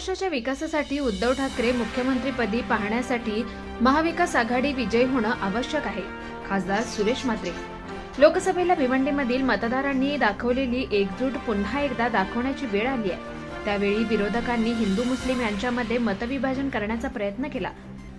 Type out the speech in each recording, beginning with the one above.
महाराष्ट्राच्या विकासासाठी उद्धव ठाकरे मुख्यमंत्रीपदी पाहण्यासाठी महाविकास आघाडी विजयी होणं आवश्यक आहे. खासदार सुरेश म्हात्रे. लोकसभेला भिवंडीमधील मतदारांनी दाखवलेली एकजूट पुन्हा एकदा दाखवण्याची वेळ आली आहे. त्यावेळी विरोधकांनी हिंदू मुस्लिम यांच्यामध्ये मतविभाजन करण्याचा प्रयत्न केला.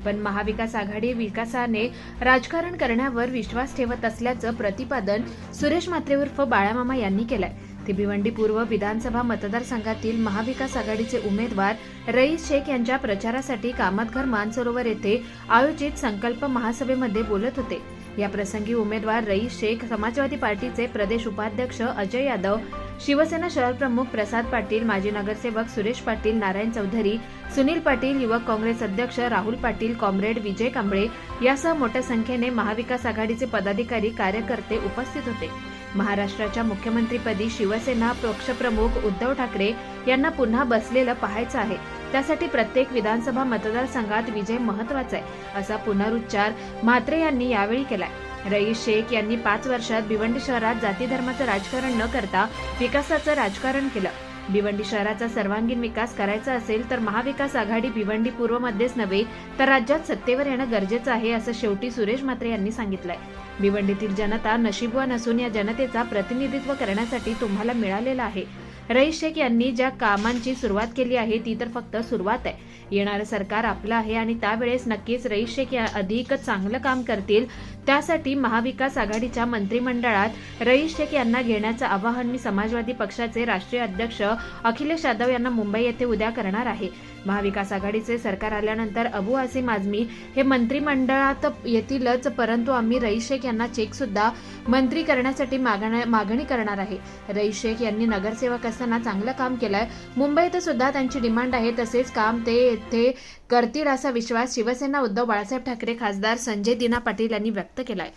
पण महाविकास आघाडी विकासाने राजकारण करण्यावर विश्वास ठेवत असल्याचं प्रतिपादन सुरेश म्हात्रे उर्फ बाळामामा यांनी केलंय. ते भिवंडी पूर्व विधानसभा मतदारसंघातील महाविकास आघाडीचे उमेदवार रईस शेख यांच्या प्रचारासाठी कामतघर मानसरोवर येथे आयोजित संकल्प महासभेमध्ये बोलत होते. या प्रसंगी उमेदवार रईस शेख समाजवादी पार्टीचे प्रदेश उपाध्यक्ष अजय यादव शिवसेना शहर प्रमुख प्रसाद पाटील माजी नगरसेवक सुरेश पाटील नारायण चौधरी सुनील पाटील युवक काँग्रेस अध्यक्ष राहुल पाटील कॉम्रेड विजय कांबळे यासह मोठ्या संख्येने महाविकास आघाडीचे पदाधिकारी कार्यकर्ते उपस्थित होते. महाराष्ट्राच्या मुख्यमंत्रीपदी शिवसेना पक्षप्रमुख उद्धव ठाकरे यांना पुन्हा बसलेलं पाहायचं आहे. त्यासाठी प्रत्येक विधानसभा मतदारसंघात विजय महत्त्वाचा आहे असा पुनरुच्चार म्हात्रे यांनी यावेळी केलाय. रईस शेख यांनी पाच वर्षात भिवंडी शहरात जाती धर्माचं राजकारण न करता विकासाचं राजकारण केलं. भिवंडी शहराचा सर्वांगीण विकास करायचा असेल तर महाविकास आघाडी भिवंडी पूर्वमध्येच नव्हे तर राज्यात सत्तेवर येणं गरजेचं आहे असं शेवटी सुरेश म्हात्रे यांनी सांगितलंय. भिवंडीतील जनता नशीबवान असून या जनतेचा प्रतिनिधित्व करण्यासाठी तुम्हाला मिळालेला आहे. रईस शेख यांनी ज्या कामांची सुरुवात केली आहे ती तर फक्त सुरुवात आहे. येणारं सरकार आपलं आहे आणि त्यावेळेस नक्कीच रईस शेख या अधिक चांगलं काम करतील. त्यासाठी महाविकास आघाडीच्या मंत्रिमंडळात रईस शेख यांना घेण्याचं आवाहन मी समाजवादी पक्षाचे राष्ट्रीय अध्यक्ष अखिलेश यादव यांना मुंबई येथे उद्या करणार आहे. महाविकास आघाडीचे सरकार आल्यानंतर अबू आसिम आझमी हे मंत्रिमंडळात येतीलच परंतु आम्ही रईस शेख यांना चेक सुद्धा मंत्री करण्यासाठी मागण्या- मागणी करणार आहे. रईस शेख यांनी नगरसेवक असताना चांगलं काम केलंय. मुंबईत सुद्धा त्यांची डिमांड आहे तसेच काम ते येथे करतील असा विश्वास शिवसेना उद्धव बाळासाहेब ठाकरे खासदार संजय दिना पाटील यांनी व्यक्त केलाय.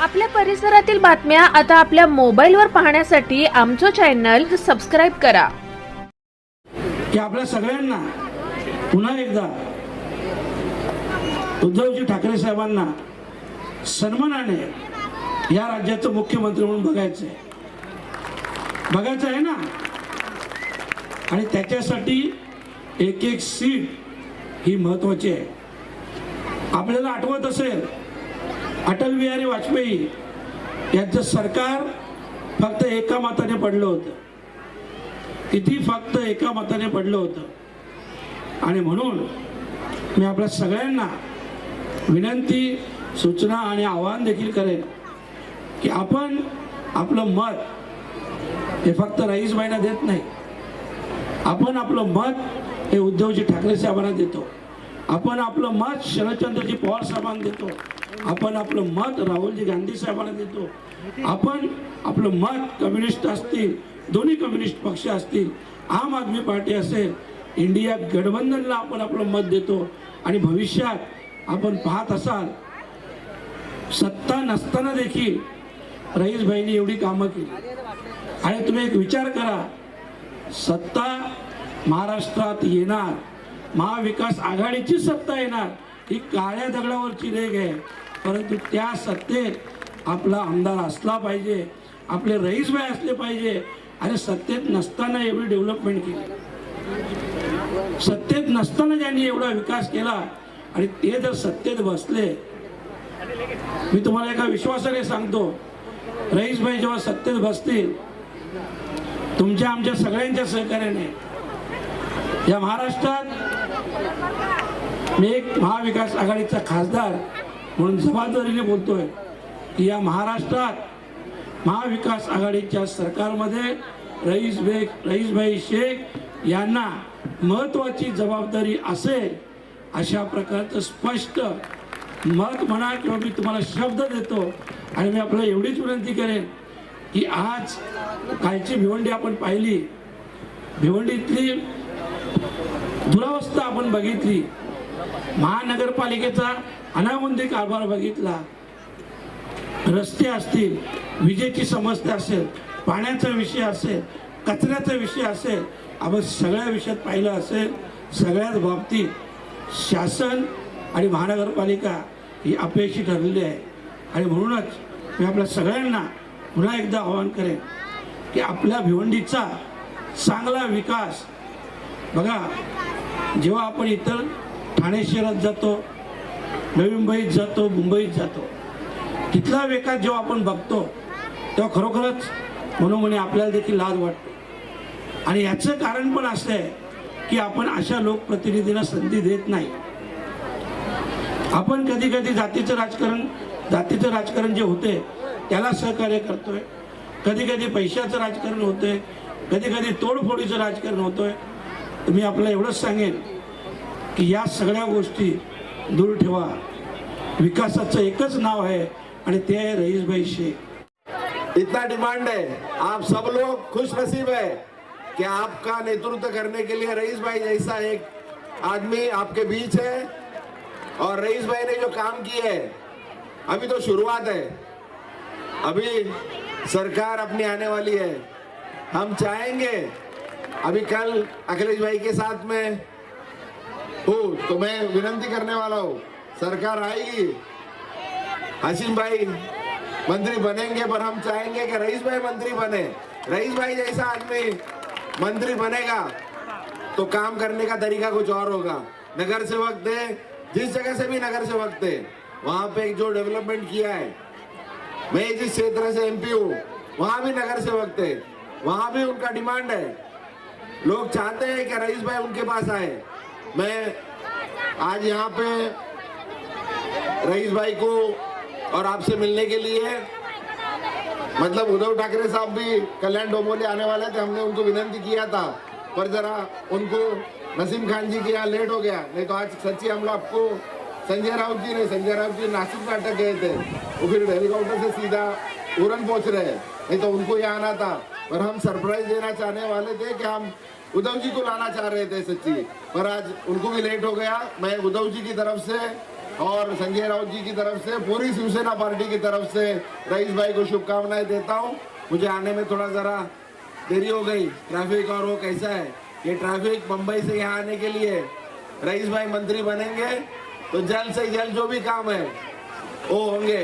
आपल्या परिसरातील बातम्या आता आपल्या मोबाईलवर पाहण्यासाठी आमचं चॅनल सबस्क्राईब करा. की आपल्या सगळ्यांना पुन्हा एकदा उद्धवजी ठाकरे साहेबांना सन्मानाने या राज्याचं मुख्यमंत्री म्हणून बघायचं आहे बघायचं आहे ना? आणि त्याच्यासाठी एक एक सीट ही महत्वाची आहे. आपल्याला आठवत असेल अटल बिहारी वाजपेयी यांचं सरकार फक्त एका मताने पडलं होतं. किती फक्त एका मताने पडलं होतं. आणि म्हणून मी आपल्या सगळ्यांना विनंती सूचना आणि आवाहन देखील करेन की आपण आपलं मत हे फक्त रईसबाईंना देत नाही. आपण आपलं मत हे उद्धवजी ठाकरे साहेबांना देतो. आपण आपलं मत शरदचंद्रजी पवार साहेबांना देतो. आपण आपलं मत राहुलजी गांधी साहेबांना देतो. आपण आपलं मत कम्युनिस्ट असतील दोन्ही कम्युनिस्ट पक्ष असतील आम आदमी पार्टी असेल इंडिया गठबंधनला आपण आपलं मत देतो आणि भविष्यात आपण पाहत असाल सत्ता नसताना देखील रईसभाईंनी एवढी कामं केली. आणि तुम्ही एक विचार करा सत्ता महाराष्ट्रात येणार महाविकास आघाडीची सत्ता येणार ही काळ्या दगडावरची रेग आहे. परंतु त्या सत्तेत आपला आमदार असला पाहिजे आपले रईसभाई असले पाहिजे आणि सत्तेत नसताना एवढी डेव्हलपमेंट केली. सत्तेत नसताना ज्यांनी एवढा विकास केला आणि ते जर सत्तेत बसले मी तुम्हाला एका विश्वासाने सांगतो रईसभाई जेव्हा सत्तेत बसतील तुमच्या आमच्या सगळ्यांच्या सहकार्याने या महाराष्ट्रात मी एक महाविकास आघाडीचा खासदार म्हणून जबाबदारीने बोलतोय की या महाराष्ट्रात महाविकास आघाडीच्या सरकारमध्ये रईस बेग रईसभाई शेख यांना महत्त्वाची जबाबदारी असेल अशा प्रकारचं स्पष्ट मत म्हणा किंवा मी तुम्हाला शब्द देतो आणि मी आपल्याला एवढीच विनंती करेन की आज कालची भिवंडी आपण पाहिली. भिवंडीतली दुरावस्था आपण बघितली. महानगरपालिकेचा अनावंदी कारभार बघितला. रस्ते असतील विजेची समस्या असेल पाण्याचा विषय असेल कचऱ्याचा विषय असेल आपण सगळ्या विषयात पाहिलं असेल सगळ्याच बाबतीत शासन आणि महानगरपालिका ही अपयशी ठरलेली आहे. आणि म्हणूनच मी आपल्या सगळ्यांना पुन्हा एकदा आवाहन करेन की आपल्या भिवंडीचा चांगला विकास बघा जेव्हा आपण इतर ठाणे शहरात जातो नवी मुंबईत जातो मुंबईत जातो तिथला विकास जेव्हा आपण बघतो तेव्हा खरोखरच मनोमनी आपल्याला देखील लाज वाटतो. आणि याचं कारण पण असं आहे की आपण अशा लोकप्रतिनिधींना संधी देत नाही. आपण कधी कधी जातीचं राजकारण जातीचं राजकारण जे होते त्याला सहकार्य करतोय. कधी कधी पैशाचं राजकारण होतंय कधी कधी तोडफोडीचं राजकारण होतोय. तर मी आपल्याला एवढंच सांगेन की या सगळ्या गोष्टी दूर ठेवा. विकासाचं एकच नाव आहे आणि ते आहे रईसभाई शेख. इतना डिमांड है आप सब लोग खुश नसीब है. कि आपका नेतृत्व करने के लिए रईस भाई जैसा एक आदमी आपके बीच है? और रईस भाई ने जो काम किए है, अभी तो शुरुआत है। अभी सरकार अपनी आने वाली है। हम चाहेंगे, अभी कल अखिलेश भाई के साथ में हूँ तो मैं विनंती करने वाला हूँ, सरकार आएगी। हसीम भाई मंत्री बनेंगे, पर हम चाहेंगे कि रईस भाई मंत्री बने। रईस भाई जैसा आदमी मंत्री बनेगा तो काम करने का तरीका कुछ और होगा। नगर सेवक थे जिस जगह से भी नगर सेवक थे वहाँ पे जो डेवलपमेंट किया है, मैं जिस क्षेत्र से एमपी हूँ, वहाँ भी नगर सेवक थे, वहाँ भी उनका डिमांड है। लोग चाहते हैं कि रईस भाई उनके पास आए। मैं आज यहाँ पे रईस भाई को और आपसे मिलने के लिए मतलब उद्धव ठाकरे साहब भी कल्याण डोंबोली आने वाले थे, हमने उनको विनंती किया था, पर जरा उनको नसीम खान जी के यहाँ लेट हो गया। नहीं तो आज सच्ची हम लोग आपको संजय राउत जी ने संजय राउत जी नासिक में अटक गए थे। वो फिर हेलीकॉप्टर से सीधा उड़न पहुँच रहे नहीं तो उनको यहाँ आना था। पर हम सरप्राइज़ देना चाहने वाले थे कि हम उद्धव जी को लाना चाह रहे थे सच्ची। पर आज उनको भी लेट हो गया। मैं उद्धव जी की तरफ़ से और संजय राउत जी की तरफ़ से, पूरी शिवसेना पार्टी की तरफ़ से रईस भाई को शुभकामनाएँ देता हूँ। मुझे आने में थोड़ा जरा देरी हो गई। ट्रैफ़िक और वो कैसा है? ये ट्रैफ़िक मुंबई से यहाँ आने के लिए रईस भाई मंत्री बनेंगे तो जल्द से जल्द जो भी काम है, वो होंगे।